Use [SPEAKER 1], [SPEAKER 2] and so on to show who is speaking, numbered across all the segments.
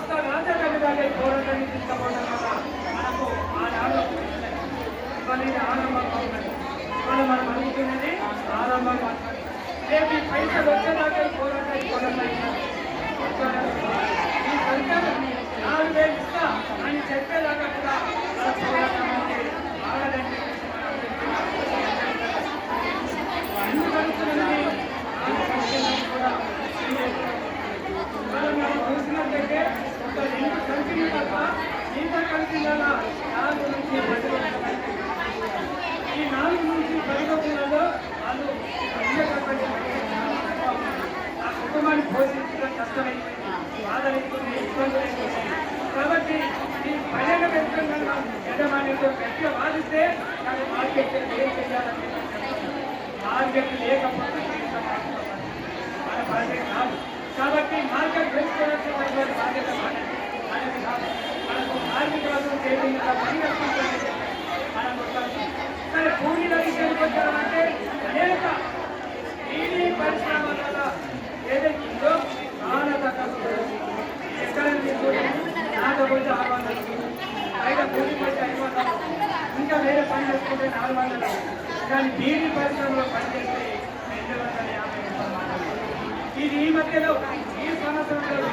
[SPEAKER 1] రాష్ట్ర రాజధానిగానే పోరాటాన్ని తీసుకోవడం వల్ల మనకు ఆనాడు ఇవన్నీ ఆరంభంగా ఉన్నది. ఇవాళ మనం అనుకున్నది ఆరంభంగా రేపు పైసలు వచ్చేదాకా పోరాటానికి పోరాటం యజమానితో గట్టిగా వాదిస్తే దాని మార్కెట్ ఏం చేయాలని మార్కెట్ లేకపోతే జీవితం ఆగిపోతుంది. మన బాధ్యత కాదు కాబట్టి మార్కెట్ పెంచుకోవాల్సినటువంటి బాధ్యత మనది. మనది కాదు మనకు కార్మికులకు చేసిన పని కల్పించాలి మనకు వస్తుంది. సరే కూలీల విషయానికి వచ్చామంటే అనేక బీడీ పరిశ్రమల ఏదైతే ఉందో చాలా తక్కువ ఎక్కడ తీసుకుంటే నాటపోతే ఆరు ఐదు వందలు ఇంకా వేరే పని చేసుకుంటే నాలుగు వందలు కానీ దీని పరిశ్రమలో పనిచేస్తే రెండు వందల యాభై ఇది ఈ మధ్యలో ఈ సంవత్సరంలో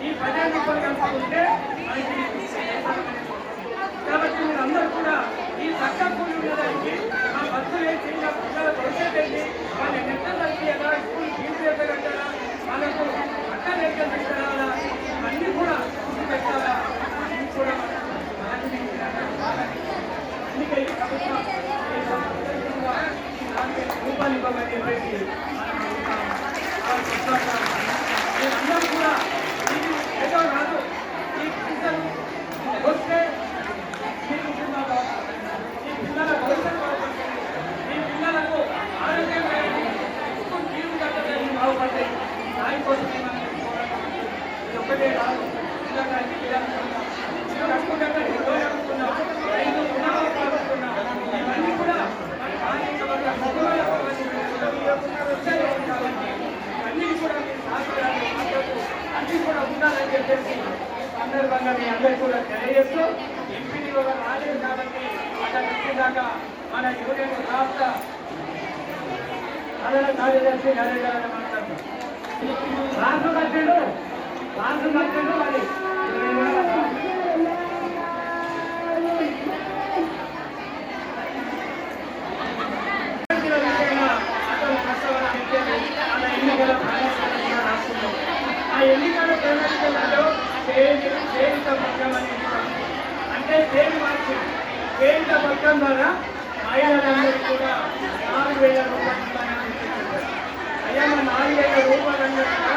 [SPEAKER 1] ఈ పదిహేను రూపాయలు కలుపుకుంటే ఒకటే కాదు ఇంకా కలిసి చేయాలనుకున్నాం. కట్టుకుంటే సందర్భంగా మీ అందరికీ కూడా తెలియజేస్తూ ఎంపీడీ కూడా రాలేదు కాబట్టి అక్కడ వచ్చేదాకా మన యూనియన్ రాష్ట్ర ప్రధాన కార్యదర్శి నరేంద్ర గారు మాట్లాడుతున్నారు. రాసు కట్టాడు రాసు కట్టాడు మరి. చేతిత పథకం ద్వారా మహిళలందరికీ కూడా నాలుగు వేల రూపాయలు అయ్యా మా నాలుగు వేల రూపాయలు అన్నారు కదా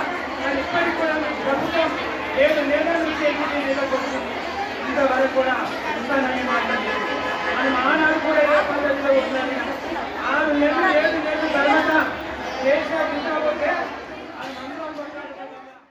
[SPEAKER 1] ఇప్పటికి కూడా మీ ప్రభుత్వం ఏడు నెలల నుంచి ఎనిమిది నెలలకు ఇంతవరకు కూడా ఇస్తానని మాట్లాడారు. మనం